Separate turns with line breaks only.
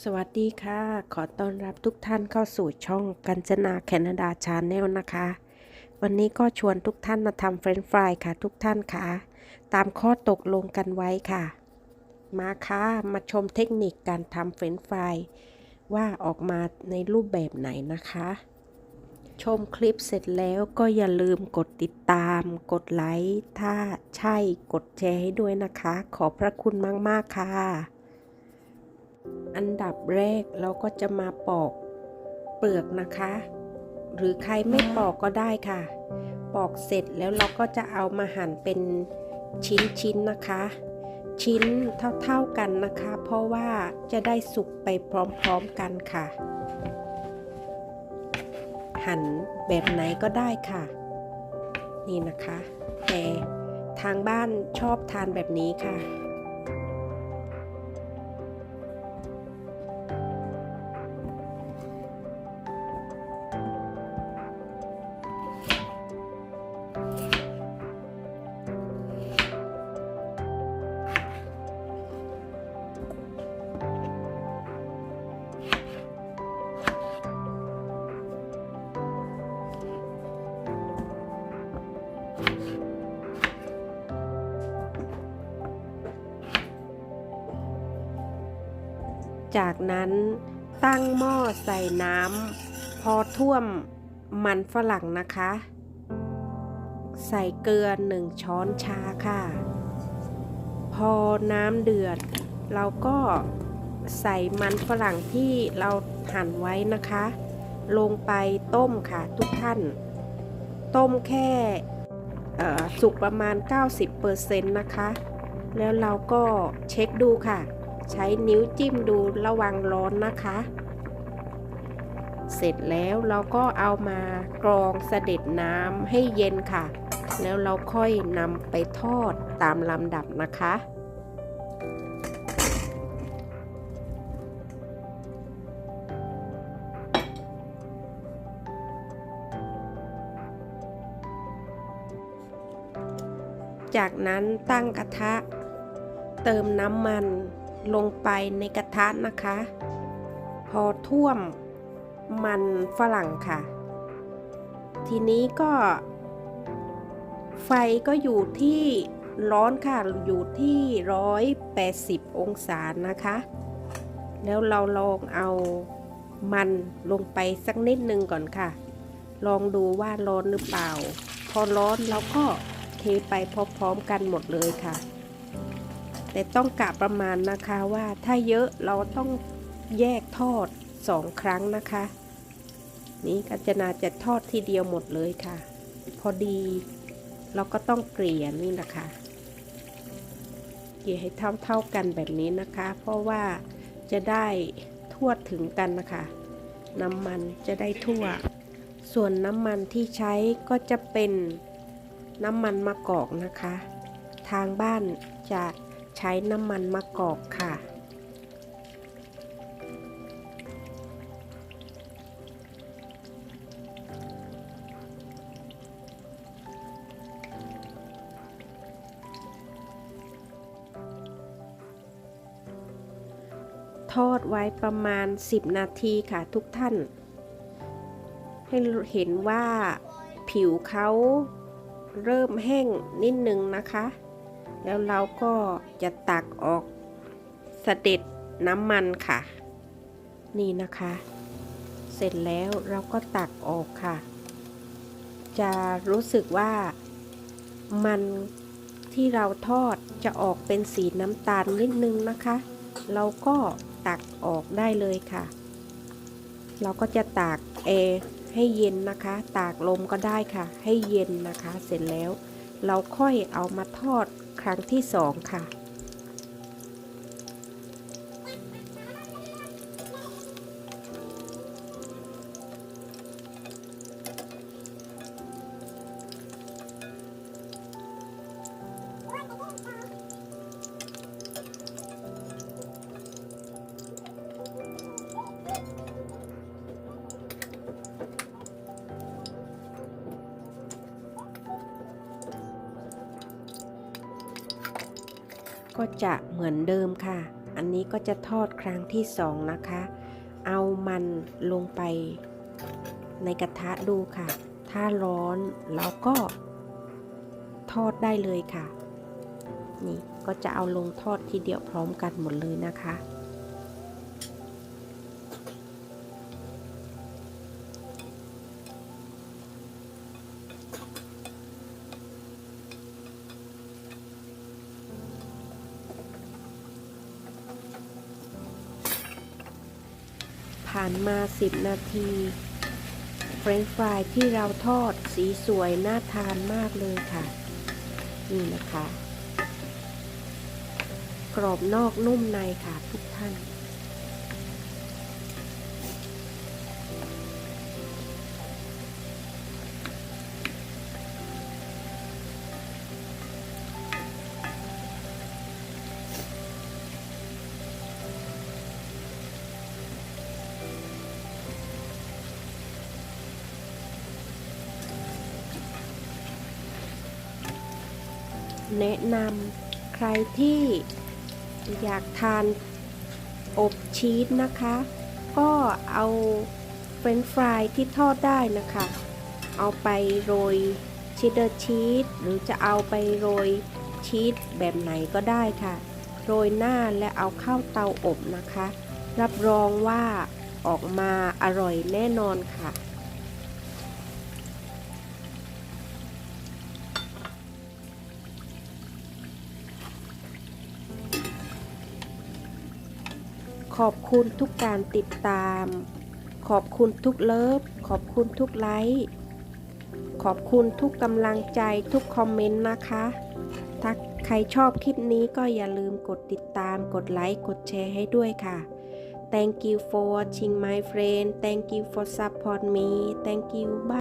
สวัสดีค่ะ ขอต้อนรับทุกท่านเข้าสู่ช่องกัญจนาแคนาดาชาแนลนะคะ วันนี้ก็ชวนทุกท่านมาทำเฟรนช์ฟรายค่ะทุกท่านค่ะ ตามข้อตกลงกันไว้ค่ะ มาค่ะมาชมเทคนิคการทำเฟรนช์ฟรายว่าออกมาในรูปแบบไหนนะคะ ชมคลิปเสร็จแล้วก็อย่าลืมกดติดตาม กดไลค์ถ้าใช่กดแชร์ให้ด้วยนะคะ ขอบพระคุณมาก ๆ ค่ะ อันดับแรกเราก็จะมาปอกเปลือกนะคะ หรือใครไม่ปอกก็ได้ค่ะ ปอกเสร็จแล้วเราก็จะเอามาหั่นเป็นชิ้นๆนะคะ ชิ้นเท่าๆกันนะคะ เพราะว่าจะได้สุกไปพร้อมๆกันค่ะ หั่นแบบไหนก็ได้ค่ะ นี่นะคะ แต่ทางบ้านชอบทานแบบนี้ค่ะ จากนั้นตั้งหม้อใส่น้ำพอท่วมมันฝรั่งนะคะ ใส่เกลือหนึ่งช้อนชาค่ะ พอน้ำเดือด เราก็ใส่มันฝรั่งที่เราหั่นไว้นะคะ ลงไปต้มค่ะทุกท่าน ต้มแค่สุกประมาณ 90%นะคะ แล้วเราก็เช็คดูค่ะ ใช้นิ้วจิ้มดูระวังร้อนนะคะ เสร็จแล้วเราก็เอามากรองเสด็จน้ำให้เย็นค่ะ แล้วเราค่อยนำไปทอดตามลำดับนะคะจากนั้นตั้งกระทะ เติมน้ำมัน ลงไปในกระทะนะคะ พอท่วมมันฝรั่งค่ะ ทีนี้ก็ ไฟก็อยู่ที่ร้อนค่ะอยู่ที่ 180 องศานะคะ แล้วเราลองเอามันลงไปสักนิดนึงก่อนค่ะ ลองดูว่าร้อนหรือเปล่า พอร้อนเราก็เทไปพร้อมๆกันหมดเลยค่ะ แต่ต้องกะประมาณนะคะว่าถ้าเยอะเราต้องแยกทอดสองครั้งนะคะ นี่กัญจนาจะทอดทีเดียวหมดเลยค่ะ พอดีเราก็ต้องเกลี่ยนี่นะคะเกลี่ยให้เท่าเท่าๆกันแบบนี้นะคะ เพราะว่าจะได้ทั่วถึงกันนะคะ น้ำมันจะได้ทั่ว ส่วนน้ำมันที่ใช้ก็จะเป็นน้ำมันมะกอกนะคะ ทางบ้านจะ ใช้น้ำมันมะกอกค่ะ ทอดไว้ประมาณ 10 นาทีค่ะทุกท่าน ให้เห็นว่าผิวเขาเริ่มแห้งนิดนึงนะคะ แล้วเราก็จะตักออกสเสด็จน้ำมันค่ะ นี่นะคะ เสร็จแล้วเราก็ตักออกค่ะ จะรู้สึกว่ามันที่เราทอดจะออกเป็นสีน้ำตาลนิดนึงนะคะ เราก็ตักออกได้เลยค่ะ เราก็จะตากแอร์ให้เย็นนะคะ ตากลมก็ได้ค่ะ ให้เย็นนะคะ เสร็จแล้วเราค่อยเอามาทอด ครั้งที่สองค่ะ ก็จะเหมือนเดิมค่ะ อันนนี้ก็จะทอดครั้งที่สองนะคะ เอามันลงไปในกระทะดูค่ะ ถ้าร้อนเราก็ทอดได้เลยค่ะ นี่ก็จะเอาลงทอดทีเดียวพร้อมกันหมดเลยนะคะ ผ่านมา 10 นาที เฟรนช์ฟรายที่เราทอดสีสวยน่าทานมากเลยค่ะ นี่นะคะ กรอบนอกนุ่มในค่ะทุกท่าน แนะนำใครที่อยากทานอบชีสนะคะ ก็เอาเฟรนช์ฟรายที่ทอดได้นะคะ เอาไปโรยชีสเดอร์ชีสหรือจะเอาไปโรยชีสแบบไหนก็ได้ค่ะ โรยหน้าและเอาเข้าเตาอบนะคะ รับรองว่าออกมาอร่อยแน่นอนค่ะ ขอบคุณทุกการติดตาม ขอบคุณทุกเลิฟ ขอบคุณทุกไลค์ ขอบคุณทุกกำลังใจทุกคอมเมนต์นะคะ ถ้าใครชอบคลิปนี้ก็อย่าลืมกดติดตาม กดไลค์ กดแชร์ให้ด้วยค่ะ Thank you for watching my friend Thank you for support me Thank you bye